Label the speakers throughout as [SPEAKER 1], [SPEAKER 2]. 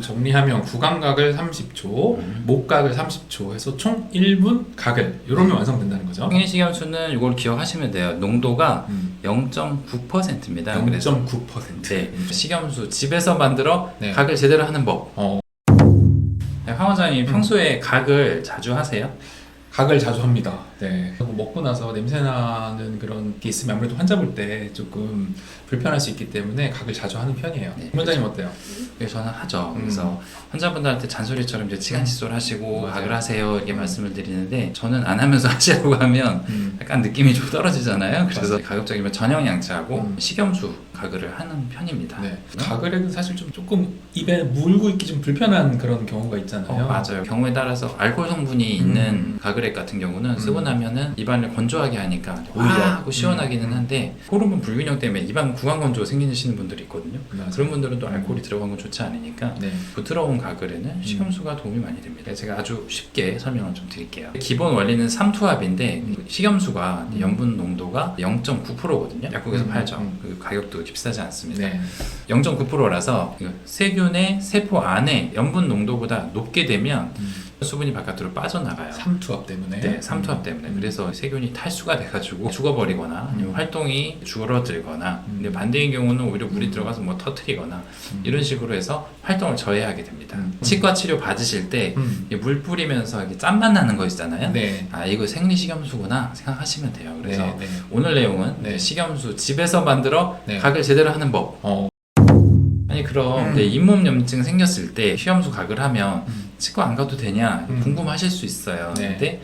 [SPEAKER 1] 정리하면 구강각을 30초, 목각을 30초 해서 총 1분 각을 이러면 완성된다는 거죠.
[SPEAKER 2] 평행식염수는 이걸 기억하시면 돼요. 농도가
[SPEAKER 1] 음,
[SPEAKER 2] 0.9%입니다. 그래서
[SPEAKER 1] 0.9%.
[SPEAKER 2] 네, 식염수 집에서 만들어
[SPEAKER 1] 네.
[SPEAKER 2] 각을 제대로 하는 법.
[SPEAKER 1] 어,
[SPEAKER 2] 네, 황 원장님
[SPEAKER 1] 음.
[SPEAKER 2] 평소에 각을 자주 하세요?
[SPEAKER 1] 각을 자주 합니다. 네. 먹고 나서 냄새 나는 그런 게 있으면 아무래도 환자 볼 때 조금 불편할 수 있기 때문에 각을 자주 하는 편이에요.
[SPEAKER 2] 네.
[SPEAKER 1] 원장님 어때요?
[SPEAKER 2] 네, 저는 하죠.
[SPEAKER 1] 음.
[SPEAKER 2] 그래서 환자분들한테 잔소리처럼 이제 치간 칫솔 하시고
[SPEAKER 1] 맞아요.
[SPEAKER 2] 각을 하세요 이렇게
[SPEAKER 1] 음.
[SPEAKER 2] 말씀을 드리는데 저는 안 하면서 하시라고 하면
[SPEAKER 1] 음.
[SPEAKER 2] 약간 느낌이 좀 떨어지잖아요. 그래서. 가급적이면 전형 양치하고
[SPEAKER 1] 음.
[SPEAKER 2] 식염수 가글을 하는 편입니다.
[SPEAKER 1] 네. 해도 사실 좀 조금 입에 물고 있기 좀 불편한 그런 경우가 있잖아요.
[SPEAKER 2] 어, 맞아요. 경우에 따라서 알코올 성분이 있는
[SPEAKER 1] 음.
[SPEAKER 2] 가글액 같은 경우는 쓰고
[SPEAKER 1] 음.
[SPEAKER 2] 나면은 입안을 건조하게 하니까
[SPEAKER 1] 오히려.
[SPEAKER 2] 오히려 하고 시원하기는
[SPEAKER 1] 음.
[SPEAKER 2] 한데 호르몬 불균형 때문에 입안 구강 건조 생기시는 분들이 있거든요.
[SPEAKER 1] 맞아요.
[SPEAKER 2] 그런 분들은 또 알코올이 들어간 건 좋지 않으니까
[SPEAKER 1] 네.
[SPEAKER 2] 부드러운 가글에는 식염수가 도움이 많이 됩니다. 제가 아주 쉽게 설명을 좀 드릴게요. 기본 원리는 삼투압인데
[SPEAKER 1] 음.
[SPEAKER 2] 식염수가
[SPEAKER 1] 음.
[SPEAKER 2] 염분 농도가 0.9%거든요. 약국에서
[SPEAKER 1] 음,
[SPEAKER 2] 팔죠.
[SPEAKER 1] 음.
[SPEAKER 2] 그 가격도 비싸지 않습니다.
[SPEAKER 1] 네.
[SPEAKER 2] 0.9%라서 세균의 세포 안에 염분 농도보다 높게 되면
[SPEAKER 1] 음.
[SPEAKER 2] 수분이 바깥으로 빠져나가요.
[SPEAKER 1] 삼투압 때문에.
[SPEAKER 2] 네, 삼투압 때문에. 그래서 세균이 탈수가 돼가지고 죽어버리거나 아니면
[SPEAKER 1] 음.
[SPEAKER 2] 활동이 줄어들거나
[SPEAKER 1] 음.
[SPEAKER 2] 근데 반대인 경우는 오히려 물이 들어가서 뭐 터트리거나
[SPEAKER 1] 음.
[SPEAKER 2] 이런 식으로 해서 활동을 저해하게 됩니다.
[SPEAKER 1] 음.
[SPEAKER 2] 치과 치료 받으실 때
[SPEAKER 1] 음.
[SPEAKER 2] 물 뿌리면서 이렇게 짠맛 나는 거 있잖아요.
[SPEAKER 1] 네.
[SPEAKER 2] 아 이거 생리 식염수구나 생각하시면 돼요. 그래서
[SPEAKER 1] 네, 네.
[SPEAKER 2] 오늘 내용은
[SPEAKER 1] 네.
[SPEAKER 2] 식염수 집에서 만들어
[SPEAKER 1] 네.
[SPEAKER 2] 각을 제대로 하는 법.
[SPEAKER 1] 어.
[SPEAKER 2] 그럼
[SPEAKER 1] 음.
[SPEAKER 2] 네, 잇몸 염증 생겼을 때 식염수 각을 하면
[SPEAKER 1] 음.
[SPEAKER 2] 치과 안 가도 되냐
[SPEAKER 1] 음.
[SPEAKER 2] 궁금하실 수 있어요.
[SPEAKER 1] 네.
[SPEAKER 2] 근데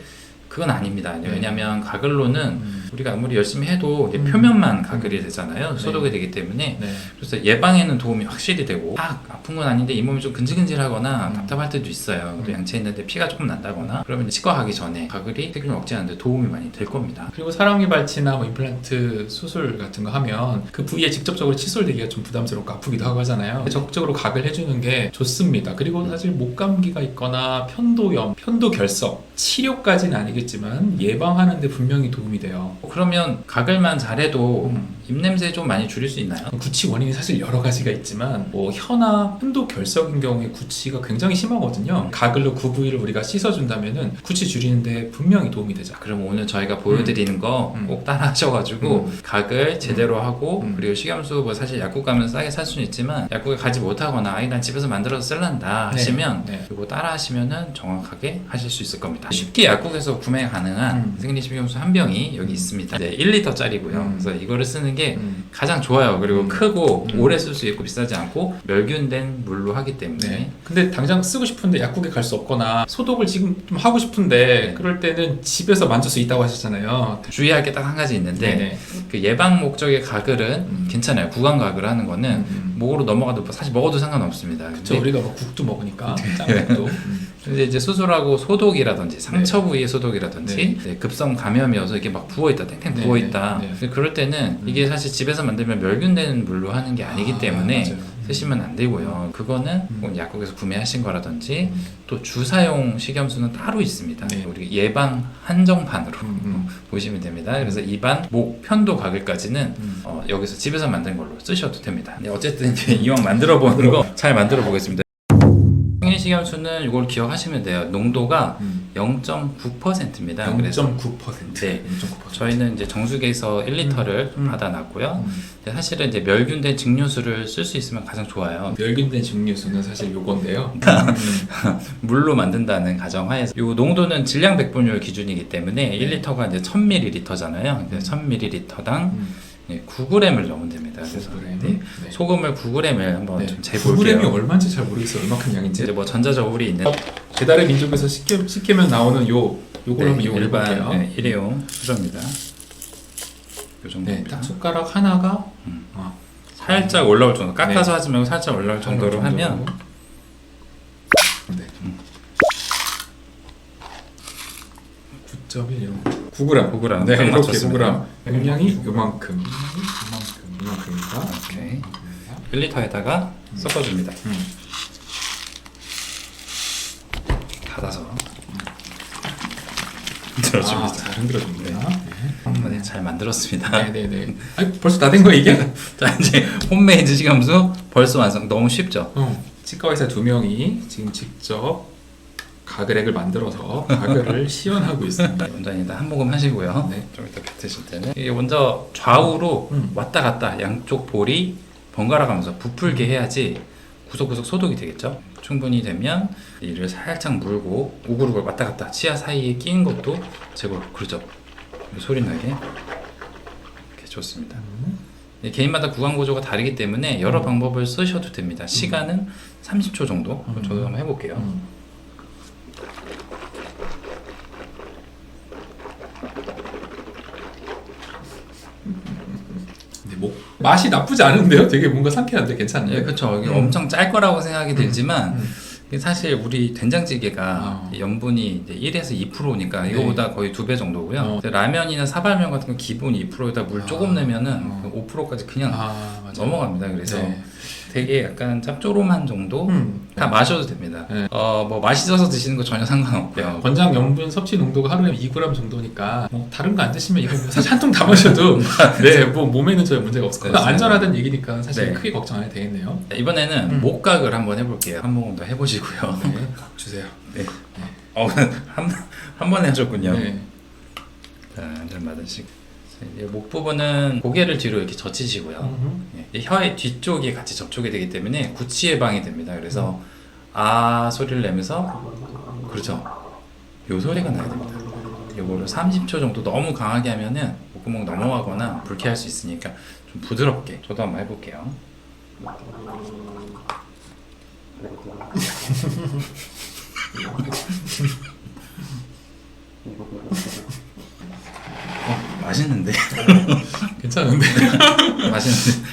[SPEAKER 2] 그건 아닙니다.
[SPEAKER 1] 네.
[SPEAKER 2] 왜냐하면 가글로는
[SPEAKER 1] 음.
[SPEAKER 2] 우리가 아무리 열심히 해도
[SPEAKER 1] 음.
[SPEAKER 2] 표면만 가글이 되잖아요.
[SPEAKER 1] 네.
[SPEAKER 2] 소독이 되기 때문에
[SPEAKER 1] 네.
[SPEAKER 2] 그래서 예방에는 도움이 확실히 되고 아, 아픈 건 아닌데 잇몸이 좀 근질근질하거나
[SPEAKER 1] 음.
[SPEAKER 2] 답답할 때도 있어요. 또
[SPEAKER 1] 음.
[SPEAKER 2] 양치했는데 피가 조금 난다거나 그러면 치과 가기 전에 가글이 세균을 억제하는데 도움이 많이 될 겁니다.
[SPEAKER 1] 그리고 사랑니 발치나 뭐 임플란트 수술 같은 거 하면 그 부위에 직접적으로 칫솔 대기가 좀 부담스럽고 아프기도 하고 하잖아요. 적극적으로 각을 해주는 게 좋습니다. 그리고 사실 목 감기가 있거나 편도염, 편도결석 치료까지는 아니겠 지만 예방하는 데 분명히 도움이 돼요.
[SPEAKER 2] 그러면 가글만 잘해도
[SPEAKER 1] 음.
[SPEAKER 2] 입냄새 좀 많이 줄일 수 있나요?
[SPEAKER 1] 구취 원인이 사실 여러 가지가 있지만 뭐 혀나 편도 결석인 경우에 구취가 굉장히 심하거든요. 가글로 그 부위를 우리가 씻어준다면은 구취 줄이는데 분명히 도움이 되죠.
[SPEAKER 2] 그럼 오늘 저희가 보여드리는 거
[SPEAKER 1] 음.
[SPEAKER 2] 꼭 따라 하셔가지고
[SPEAKER 1] 음.
[SPEAKER 2] 각을 제대로 하고
[SPEAKER 1] 음.
[SPEAKER 2] 그리고 식염수 뭐 사실 약국 가면 싸게 살 수는 있지만 약국에 가지 못하거나 아니 난 집에서 만들어서 쓸란다
[SPEAKER 1] 네.
[SPEAKER 2] 하시면
[SPEAKER 1] 네.
[SPEAKER 2] 이거 따라 하시면은 정확하게 하실 수 있을 겁니다. 쉽게 약국에서 구매 가능한
[SPEAKER 1] 음.
[SPEAKER 2] 생리식염수 한 병이 여기 있습니다. 네, 1리터짜리고요.
[SPEAKER 1] 음.
[SPEAKER 2] 그래서 이거를 쓰는 게
[SPEAKER 1] 음.
[SPEAKER 2] 가장 좋아요. 그리고
[SPEAKER 1] 음.
[SPEAKER 2] 크고
[SPEAKER 1] 음.
[SPEAKER 2] 오래 쓸 수 있고 비싸지 않고 멸균된 물로 하기 때문에
[SPEAKER 1] 네. 근데 당장 쓰고 싶은데 약국에 갈 수 없거나 소독을 지금 좀 하고 싶은데
[SPEAKER 2] 네.
[SPEAKER 1] 그럴 때는 집에서 만질 수 있다고 하셨잖아요.
[SPEAKER 2] 주의할 게 딱 한 가지 있는데
[SPEAKER 1] 네네.
[SPEAKER 2] 그 예방 목적의 가글은
[SPEAKER 1] 음.
[SPEAKER 2] 괜찮아요. 구강 가글 하는 거는
[SPEAKER 1] 음.
[SPEAKER 2] 목으로 넘어가도 뭐 사실 먹어도 상관없습니다.
[SPEAKER 1] 그쵸 우리가 뭐 국도 먹으니까 짱국도. 음.
[SPEAKER 2] 근데 이제 수술하고 소독이라든지 상처 부위의 소독이라든지
[SPEAKER 1] 네.
[SPEAKER 2] 네, 급성 감염이어서 이게 막 부어 있다, 탱탱
[SPEAKER 1] 네,
[SPEAKER 2] 부어
[SPEAKER 1] 네,
[SPEAKER 2] 있다.
[SPEAKER 1] 네.
[SPEAKER 2] 그럴 때는
[SPEAKER 1] 음.
[SPEAKER 2] 이게 사실 집에서 만들면 멸균되는 물로 하는 게 아니기
[SPEAKER 1] 아,
[SPEAKER 2] 때문에
[SPEAKER 1] 맞아요.
[SPEAKER 2] 쓰시면 안 되고요. 그거는
[SPEAKER 1] 음.
[SPEAKER 2] 꼭 약국에서 구매하신 거라든지
[SPEAKER 1] 음.
[SPEAKER 2] 또 주사용 식염수는 따로 있습니다.
[SPEAKER 1] 네.
[SPEAKER 2] 우리 예방 한정판으로
[SPEAKER 1] 음, 음.
[SPEAKER 2] 보시면 됩니다. 그래서 입안, 목, 편도 가글까지는
[SPEAKER 1] 음.
[SPEAKER 2] 어, 여기서 집에서 만든 걸로 쓰셔도 됩니다. 네, 어쨌든 이제 이왕 만들어 보는 거 잘 만들어 보겠습니다. 생리식염수는 이걸 기억하시면 돼요. 농도가
[SPEAKER 1] 음.
[SPEAKER 2] 0.9%입니다. 그래서
[SPEAKER 1] 0.9%.
[SPEAKER 2] 네.
[SPEAKER 1] 0.9%.
[SPEAKER 2] 저희는 이제 정수기에서 1리터를
[SPEAKER 1] 음.
[SPEAKER 2] 받아놨고요.
[SPEAKER 1] 음.
[SPEAKER 2] 근데 사실은 이제 멸균된 증류수를 쓸 수 있으면 가장 좋아요.
[SPEAKER 1] 멸균된 증류수는 사실 요건데요. 음.
[SPEAKER 2] 물로 만든다는 가정하에서 이 농도는 질량 백분율 기준이기 때문에 1리터가 이제 1000ml잖아요. 1000ml당
[SPEAKER 1] 음.
[SPEAKER 2] 9g을 넣으면 됩니다. 그래서
[SPEAKER 1] 9g.
[SPEAKER 2] 네.
[SPEAKER 1] 네.
[SPEAKER 2] 소금을 9g을 한번
[SPEAKER 1] 네.
[SPEAKER 2] 좀 재볼게요.
[SPEAKER 1] 9g이 얼마인지 잘 모르겠어요. 얼마큼 양인지.
[SPEAKER 2] 이제 뭐 전자저울이 있는
[SPEAKER 1] 배달의 민족에서 시켜, 시키면 나오는 요 요걸 한번
[SPEAKER 2] 네,
[SPEAKER 1] 이용해
[SPEAKER 2] 일반
[SPEAKER 1] 볼게요.
[SPEAKER 2] 네, 일회용 수저입니다. 요
[SPEAKER 1] 네,
[SPEAKER 2] 정도입니다.
[SPEAKER 1] 딱 숟가락 하나가
[SPEAKER 2] 음.
[SPEAKER 1] 어,
[SPEAKER 2] 살짝 올라올 정도. 깎아서
[SPEAKER 1] 네.
[SPEAKER 2] 하지 말고 살짝 올라올 정도로 하면
[SPEAKER 1] 네. 9.1 이런 9g.
[SPEAKER 2] 9g.
[SPEAKER 1] 네,
[SPEAKER 2] 딱
[SPEAKER 1] 이렇게
[SPEAKER 2] 맞췄습니다.
[SPEAKER 1] 9g. 용량이 요만큼. 요만큼. 요만큼이니까.
[SPEAKER 2] 오케이. 1리터에다가 섞어줍니다.
[SPEAKER 1] 음.
[SPEAKER 2] 닫아서
[SPEAKER 1] 아,
[SPEAKER 2] 들어줍니다.
[SPEAKER 1] 잘 흔들어줍니다.
[SPEAKER 2] 네. 네, 잘 만들었습니다.
[SPEAKER 1] 네, 네, 네. 아니, 벌써 다 된 거야 이게?
[SPEAKER 2] 자 이제 홈메이드 식염수 벌써 완성. 너무 쉽죠?
[SPEAKER 1] 어. 치과 의사 두 명이 지금 직접 가글액을 만들어서 가글을 시연하고 있습니다.
[SPEAKER 2] 원장님 일단 한 모금 하시고요.
[SPEAKER 1] 네.
[SPEAKER 2] 좀 이따 뱉으실 때는 이게 먼저 좌우로
[SPEAKER 1] 음.
[SPEAKER 2] 왔다 갔다 양쪽 볼이 번갈아 가면서 부풀게 해야지 구석구석 소독이 되겠죠. 충분히 되면 이를 살짝 물고 우글우글 왔다 갔다 치아 사이에 끼인 것도 제거 그렇죠. 소리 나게 이렇게 좋습니다. 이 개인마다 구강 구조가 다르기 때문에 여러 방법을 쓰셔도 됩니다. 시간은 30초 정도. 그럼 저도 한번 해볼게요.
[SPEAKER 1] 음. 근데 뭐 맛이 나쁘지 않은데요? 되게 뭔가 상쾌한데 괜찮네요.
[SPEAKER 2] 예, 그렇죠. 이게
[SPEAKER 1] 음.
[SPEAKER 2] 엄청 짤 거라고 생각이 들지만
[SPEAKER 1] 음.
[SPEAKER 2] 이게 사실 우리 된장찌개가
[SPEAKER 1] 어.
[SPEAKER 2] 염분이 이제 1에서 2%니까 이거보다 거의 두 배 정도고요.
[SPEAKER 1] 어.
[SPEAKER 2] 라면이나 사발면 같은 거 기본 2%에다 물
[SPEAKER 1] 아.
[SPEAKER 2] 조금 내면은
[SPEAKER 1] 어.
[SPEAKER 2] 5%까지 그냥
[SPEAKER 1] 아.
[SPEAKER 2] 넘어갑니다. 그래서
[SPEAKER 1] 네.
[SPEAKER 2] 되게 약간 짭조름한 정도
[SPEAKER 1] 음.
[SPEAKER 2] 다 마셔도 됩니다.
[SPEAKER 1] 네.
[SPEAKER 2] 어, 뭐 맛있어서 드시는 거 전혀 상관없고요.
[SPEAKER 1] 권장 염분 섭취 농도가 하루에 2g 정도니까 뭐 다른 거 안 드시면 이거 뭐 사실 한 통 다 마셔도 네뭐 몸에는 전혀 문제가 없을 거예요. 안전하다는 얘기니까 사실
[SPEAKER 2] 네.
[SPEAKER 1] 크게 걱정 안 해도 되겠네요.
[SPEAKER 2] 자, 이번에는
[SPEAKER 1] 음.
[SPEAKER 2] 목각을 한번 해볼게요. 한 모금 더 해보시고요.
[SPEAKER 1] 네, 주세요.
[SPEAKER 2] 네. 어, 한, 한 번에 하셨군요.
[SPEAKER 1] 네.
[SPEAKER 2] 자, 한잔 받으시고. 목 부분은 고개를 뒤로 이렇게 젖히시고요.
[SPEAKER 1] 음.
[SPEAKER 2] 예, 이 혀의 뒤쪽이 같이 접촉이 되기 때문에 구취 예방이 됩니다. 그래서
[SPEAKER 1] 음.
[SPEAKER 2] 아 소리를 내면서 그렇죠. 요 소리가 나야 됩니다. 요거를 30초 정도 너무 강하게 하면은 목구멍 넘어가거나 불쾌할 수 있으니까 좀 부드럽게 저도 한번 해볼게요. 어, 맛있는데
[SPEAKER 1] 괜찮은데?
[SPEAKER 2] 맛있는데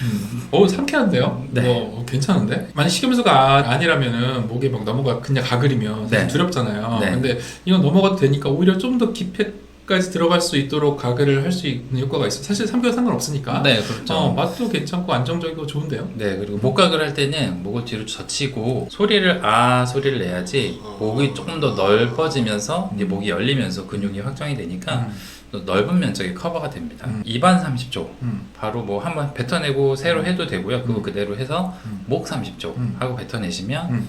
[SPEAKER 1] 어 상쾌한데요?
[SPEAKER 2] 네.
[SPEAKER 1] 뭐 괜찮은데? 만약 식염수가 아- 아니라면은 목에 막 넘어가 그냥 가글이면
[SPEAKER 2] 네.
[SPEAKER 1] 두렵잖아요.
[SPEAKER 2] 네.
[SPEAKER 1] 근데 이건 넘어가도 되니까 오히려 좀더 깊이 까지 들어갈 수 있도록 가글을 할수 있는 효과가 있어. 사실 삼겹 상관없으니까.
[SPEAKER 2] 네 그렇죠.
[SPEAKER 1] 어, 맛도 괜찮고 안정적이고 좋은데요.
[SPEAKER 2] 네 그리고 목각을 할 때는 목을 뒤로 젖히고 소리를 아 소리를 내야지 목이 조금 더 넓어지면서 이제 목이 열리면서 근육이 확장이 되니까
[SPEAKER 1] 음.
[SPEAKER 2] 또 넓은 면적이 커버가 됩니다.
[SPEAKER 1] 음.
[SPEAKER 2] 입안 30초
[SPEAKER 1] 음.
[SPEAKER 2] 바로 뭐 한번 뱉어내고 새로 해도 되고요. 그거
[SPEAKER 1] 음.
[SPEAKER 2] 그대로 해서
[SPEAKER 1] 음.
[SPEAKER 2] 목 30초
[SPEAKER 1] 음.
[SPEAKER 2] 하고 뱉어내시면
[SPEAKER 1] 음.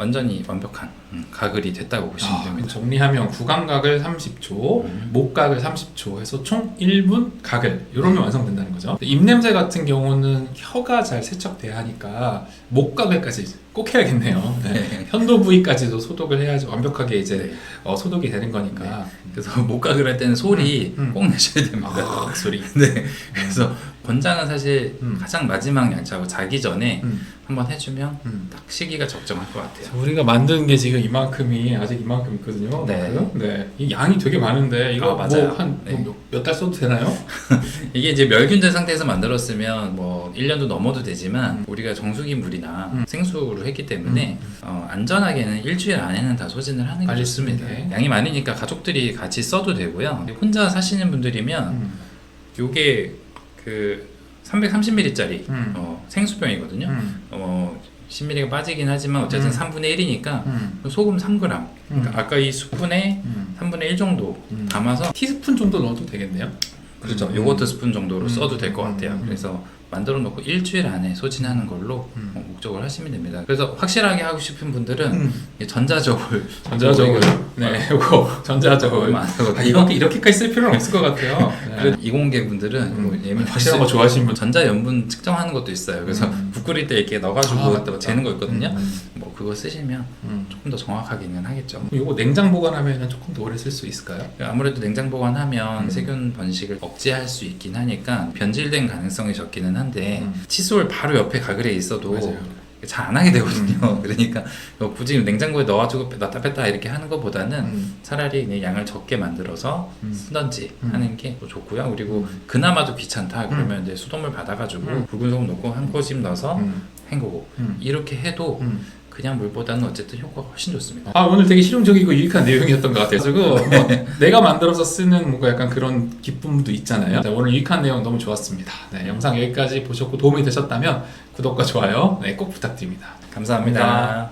[SPEAKER 2] 완전히 완벽한 음, 가글이 됐다고 보시면
[SPEAKER 1] 아,
[SPEAKER 2] 됩니다.
[SPEAKER 1] 정리하면 구강각을 30초,
[SPEAKER 2] 음.
[SPEAKER 1] 목각을 30초 해서 총 1분 각을 이러면 완성된다는 거죠. 입냄새 같은 경우는 혀가 잘 세척돼야 하니까 목각을까지 꼭 해야겠네요. 네.
[SPEAKER 2] 네.
[SPEAKER 1] 현도 부위까지도 소독을 해야지 완벽하게 이제
[SPEAKER 2] 네.
[SPEAKER 1] 어, 소독이 되는 거니까.
[SPEAKER 2] 그래서 목각을 할 때는 소리
[SPEAKER 1] 음, 음.
[SPEAKER 2] 꼭 내셔야 됩니다.
[SPEAKER 1] 아, 소리.
[SPEAKER 2] 네. 그래서 권장은 사실
[SPEAKER 1] 음.
[SPEAKER 2] 가장 마지막 양치하고 자기 전에
[SPEAKER 1] 음,
[SPEAKER 2] 한번 해주면
[SPEAKER 1] 음.
[SPEAKER 2] 딱 시기가 적정할 것 같아요.
[SPEAKER 1] 우리가 만든 게 지금 이만큼이 아직 이만큼 있거든요.
[SPEAKER 2] 네.
[SPEAKER 1] 네. 이 양이 되게 많은데 이거
[SPEAKER 2] 아, 맞아요.
[SPEAKER 1] 뭐한
[SPEAKER 2] 네.
[SPEAKER 1] 몇달 써도 되나요?
[SPEAKER 2] 이게 이제 멸균제 상태에서 만들었으면 뭐 1년도 넘어도 되지만 우리가 정수기 물이나
[SPEAKER 1] 음.
[SPEAKER 2] 생수로 했기 때문에 어, 안전하게는 일주일 안에는 다 소진을 하는 게 좋습니다.
[SPEAKER 1] 돼.
[SPEAKER 2] 양이 많으니까 가족들이 같이 써도 되고요. 혼자 사시는 분들이면
[SPEAKER 1] 음.
[SPEAKER 2] 요게 그 330ml짜리
[SPEAKER 1] 음.
[SPEAKER 2] 어, 생수병이거든요.
[SPEAKER 1] 음.
[SPEAKER 2] 어, 10ml가 빠지긴 하지만 어쨌든
[SPEAKER 1] 음.
[SPEAKER 2] 3분의 1이니까
[SPEAKER 1] 음.
[SPEAKER 2] 소금 3g. 그러니까
[SPEAKER 1] 음.
[SPEAKER 2] 아까 이 스푼에
[SPEAKER 1] 음.
[SPEAKER 2] 3분의 1 정도
[SPEAKER 1] 음.
[SPEAKER 2] 담아서
[SPEAKER 1] 티스푼 정도 넣어도 되겠네요.
[SPEAKER 2] 그렇죠.
[SPEAKER 1] 음.
[SPEAKER 2] 요거트 스푼 정도로
[SPEAKER 1] 음.
[SPEAKER 2] 써도 될 것 같아요.
[SPEAKER 1] 음.
[SPEAKER 2] 그래서 만들어 놓고 일주일 안에 소진하는 걸로
[SPEAKER 1] 음.
[SPEAKER 2] 어, 목적을 하시면 됩니다. 그래서 확실하게 하고 싶은 분들은
[SPEAKER 1] 음.
[SPEAKER 2] 이 전자저울
[SPEAKER 1] 전자저울. 네, 이거 전자저울. 아, 이렇게 이렇게까지 쓸 필요는 없을 것 같아요. 네.
[SPEAKER 2] 이공계 분들은
[SPEAKER 1] 음.
[SPEAKER 2] 뭐 예민
[SPEAKER 1] 확실한 거 좋아하시는 분.
[SPEAKER 2] 전자 염분 측정하는 것도 있어요. 그래서
[SPEAKER 1] 음.
[SPEAKER 2] 국 끓일 때 이렇게 넣어가지고
[SPEAKER 1] 아.
[SPEAKER 2] 재는 거 있거든요.
[SPEAKER 1] 음.
[SPEAKER 2] 뭐 그거 쓰시면
[SPEAKER 1] 음.
[SPEAKER 2] 조금 더 정확하게는 하겠죠.
[SPEAKER 1] 이거 냉장 보관하면 조금 더 오래 쓸 수 있을까요?
[SPEAKER 2] 아무래도 냉장 보관하면
[SPEAKER 1] 음.
[SPEAKER 2] 세균 번식을 억제할 수 있긴 하니까 변질된 가능성이 적기는 한데
[SPEAKER 1] 음.
[SPEAKER 2] 칫솔 바로 옆에 가글에 있어도
[SPEAKER 1] 맞아요.
[SPEAKER 2] 잘안 하게 되거든요.
[SPEAKER 1] 음.
[SPEAKER 2] 그러니까 이거 굳이 냉장고에 넣어가지고 넣다 뺐다 이렇게 하는 것보다는
[SPEAKER 1] 음.
[SPEAKER 2] 차라리 양을 적게 만들어서
[SPEAKER 1] 음.
[SPEAKER 2] 쓰던지
[SPEAKER 1] 음.
[SPEAKER 2] 하는 게더 좋고요. 그리고 그나마도 귀찮다 그러면 이제 수돗물 받아가지고
[SPEAKER 1] 음.
[SPEAKER 2] 붉은 소금 넣고 한 꼬집 넣어서
[SPEAKER 1] 음.
[SPEAKER 2] 헹구고
[SPEAKER 1] 음.
[SPEAKER 2] 이렇게 해도
[SPEAKER 1] 음.
[SPEAKER 2] 그냥 물보다는 어쨌든 효과가 훨씬 좋습니다.
[SPEAKER 1] 아 오늘 되게 실용적이고 유익한 내용이었던 것 같아요. 그리고 뭐 내가 만들어서 쓰는 뭔가 약간 그런 기쁨도 있잖아요. 네, 오늘 유익한 내용 너무 좋았습니다. 네, 영상 여기까지 보셨고 도움이 되셨다면 구독과 좋아요 네, 꼭 부탁드립니다.
[SPEAKER 2] 감사합니다.
[SPEAKER 1] 감사합니다.